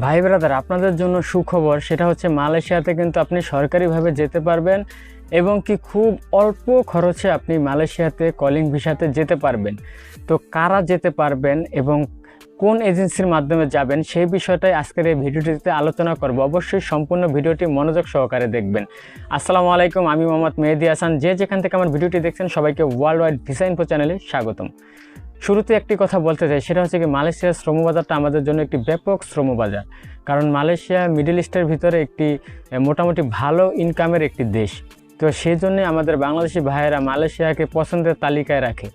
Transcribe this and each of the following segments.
ভাই ব্রাদার, আপনাদের জন্য সুখবর সেটা হচ্ছে মালয়েশিয়াতে কিন্তু আপনি সরকারিভাবে যেতে পারবেন এবং কি খুব অল্প খরচে আপনি মালয়েশিয়াতে কলিং ভিসাতে যেতে পারবেন। তো কারা যেতে পারবেন এবং কোন এজেন্সির মাধ্যমে যাবেন সেই বিষয়টাই আজকের এই ভিডিওটিতে আলোচনা করব। অবশ্যই সম্পূর্ণ ভিডিওটি মনোযোগ সহকারে দেখবেন। আসসালামু আলাইকুম, আমি মোহাম্মদ মেহেদি হাসান। যে যেখান থেকে আমার ভিডিওটি দেখছেন সবাইকে ওয়ার্ল্ড ওয়াইড ভিসা ইনফো চ্যানেলে স্বাগতম। শুরুতে একটি কথা বলতে চাই, সেটা হচ্ছে কি মালয়েশিয়ার শ্রমবাজারটা আমাদের জন্য একটি ব্যাপক শ্রমবাজার। কারণ মালয়েশিয়া, মিডল ইস্টের ভিতরে একটি মোটামুটি ভালো ইনকামের একটি দেশ। তো সেই জন্যে আমাদের বাংলাদেশি ভাইয়েরা মালয়েশিয়াকে পছন্দের তালিকায় রাখে।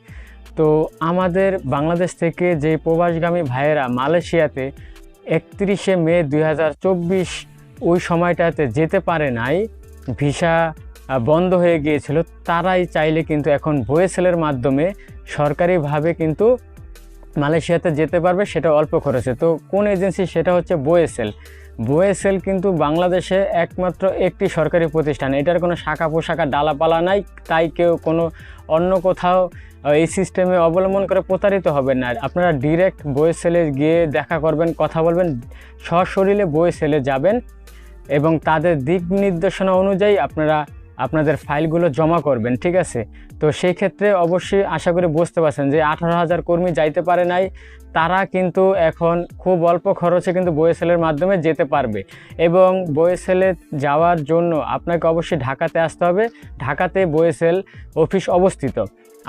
তো আমাদের বাংলাদেশ থেকে যে প্রবাসগামী ভাইয়েরা মালয়েশিয়াতে একত্রিশে মে দু হাজার চব্বিশ ওই সময়টাতে যেতে পারে নাই, ভিসা বন্ধ হয়ে গিয়েছিল, তারাই চাইলে কিন্তু এখন বয়েসেলের মাধ্যমে সরকারিভাবে কিন্তু মালয়েশিয়াতে যেতে পারবে, সেটা অল্প খরচে। তো কোন এজেন্সি? সেটা হচ্ছে বোয়েসেল। বোয়েসেল কিন্তু বাংলাদেশে একমাত্র একটি সরকারি প্রতিষ্ঠান। এটার কোনো শাখা পোশাখা ডালাপালা নাই, তাই কেউ কোনো অন্য কোথাও এই সিস্টেমে অবলম্বন করে প্রতারিত হবেন না। আপনারা ডিরেক্ট বয়েসেলে গিয়ে দেখা করবেন, কথা বলবেন, সশরীরে বয়েসেলে যাবেন এবং তাদের দিক নির্দেশনা অনুযায়ী আপনারা আপনাদের ফাইলগুলো জমা করবেন, ঠিক আছে? তো সেই ক্ষেত্রে অবশ্যই আশা করি বুঝতে পারছেন যে আঠারো হাজার কর্মী যাইতে পারে নাই, তারা কিন্তু এখন খুব অল্প খরচে কিন্তু বয়েসেলের মাধ্যমে যেতে পারবে। এবং বয়েসেলে যাওয়ার জন্য আপনাকে অবশ্যই ঢাকাতে আসতে হবে, ঢাকাতে বয়েসেল অফিস অবস্থিত।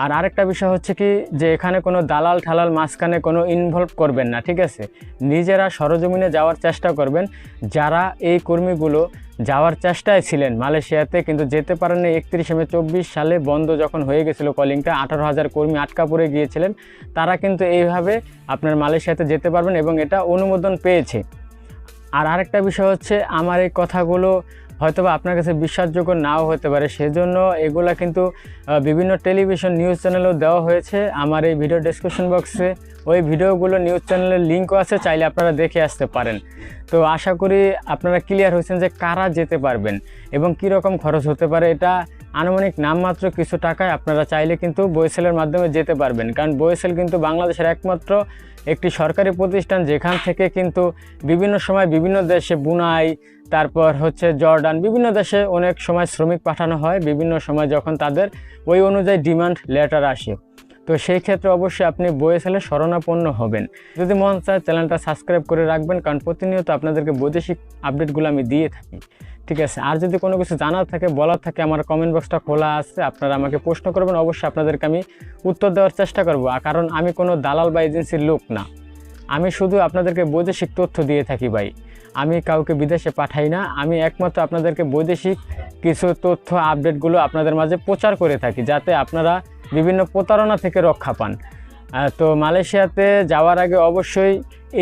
আর আরেকটা বিষয় হচ্ছে কি যে এখানে কোনো দালাল ঠালাল মাঝখানে কোনো ইনভলভ করবেন না, ঠিক আছে? নিজেরা সরজমিনে যাওয়ার চেষ্টা করবেন, যারা এই কর্মীগুলো যাওয়ার চেষ্টায় ছিলেন মালয়েশিয়াতে, কিন্তু যেতে পারেননি। একত্রিশে মে চব্বিশ সালে বন্ধ যখন হয়ে গেছিল কলিংটা আঠারো হাজার কর্মী আটকা পড়ে গিয়েছিলেন। তারা কিন্তু এইভাবে আপনার মালয়েশিয়াতে যেতে পারবেন এবং এটা অনুমোদন পেয়েছে। আর আরেকটা বিষয় হচ্ছে, আমার এই কথাগুলো হয়তোবা আপনার কাছে বিশ্বাসযোগ্য নাও হতে পারে। সেজন্য এগুলা কিন্তু বিভিন্ন টেলিভিশন নিউজ চ্যানেলেও দেওয়া হয়েছে। আমার এই ভিডিও ডিসক্রিপশন বক্সে ওই ভিডিওগুলো নিউজ চ্যানেলের লিঙ্কও আছে, চাইলে আপনারা দেখে আসতে পারেন। তো আশা করি আপনারা ক্লিয়ার হয়েছেন যে কারা যেতে পারবেন এবং কীরকম খরচ হতে পারে এটা। আনুমানিক নামমাত্র কিছু টাকায় আপনারা চাইলে কিন্তু বইসেলের মাধ্যমে যেতে পারবেন। কারণ বইসেল কিন্তু বাংলাদেশের একমাত্র একটি সরকারি প্রতিষ্ঠান, যেখান থেকে কিন্তু বিভিন্ন সময় বিভিন্ন দেশে বুনাই, তারপর হচ্ছে জর্ডান, বিভিন্ন দেশে অনেক সময় শ্রমিক পাঠানো হয়। বিভিন্ন সময় যখন তাদের ওই অনুযায়ী ডিমান্ড লেটার আসে। তো সেই ক্ষেত্রে অবশ্যই আপনি বইয়েসেলে শরণাপন্ন হবেন। যদি মন চায়, চ্যানেলটা সাবস্ক্রাইব করে রাখবেন, কারণ প্রতিনিয়ত আপনাদেরকে বৈদেশিক আপডেটগুলো আমি দিয়ে থাকি। ঠিক আছে? আর যদি কোনো কিছু জানার থাকে, বলার থাকে, আমার কমেন্ট বক্সটা খোলা আছে, আপনারা আমাকে প্রশ্ন করবেন, অবশ্যই আপনাদেরকে আমি উত্তর দেওয়ার চেষ্টা করব। কারণ আমি কোনো দালাল বা এজেন্সির লোক না। আমি শুধু আপনাদেরকে বৈদেশিক তথ্য দিয়ে থাকি ভাই। আমি কাউকে বিদেশে পাঠাই না, আমি একমাত্র আপনাদেরকে বৈদেশিক কিছু তথ্য, আপডেটগুলো আপনাদের মাঝে প্রচার করে থাকি, যাতে আপনারা বিভিন্ন প্রতারণা থেকে রক্ষা পান। তো মালয়েশিয়াতে যাওয়ার আগে অবশ্যই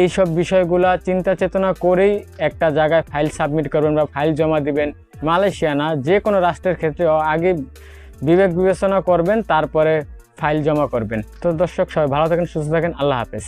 এই সব বিষয়গুলো চিন্তা চেতনা করেই একটা জায়গায় ফাইল সাবমিট করবেন বা ফাইল জমা দিবেন মালয়েশিয়া না যে কোনো রাষ্ট্রের ক্ষেত্রে আগে বিবেক বিবেচনা করবেন, তারপরে ফাইল জমা করবেন। তো দর্শক সবাই ভালো থাকেন, সুস্থ থাকেন, আল্লাহ হাফেজ।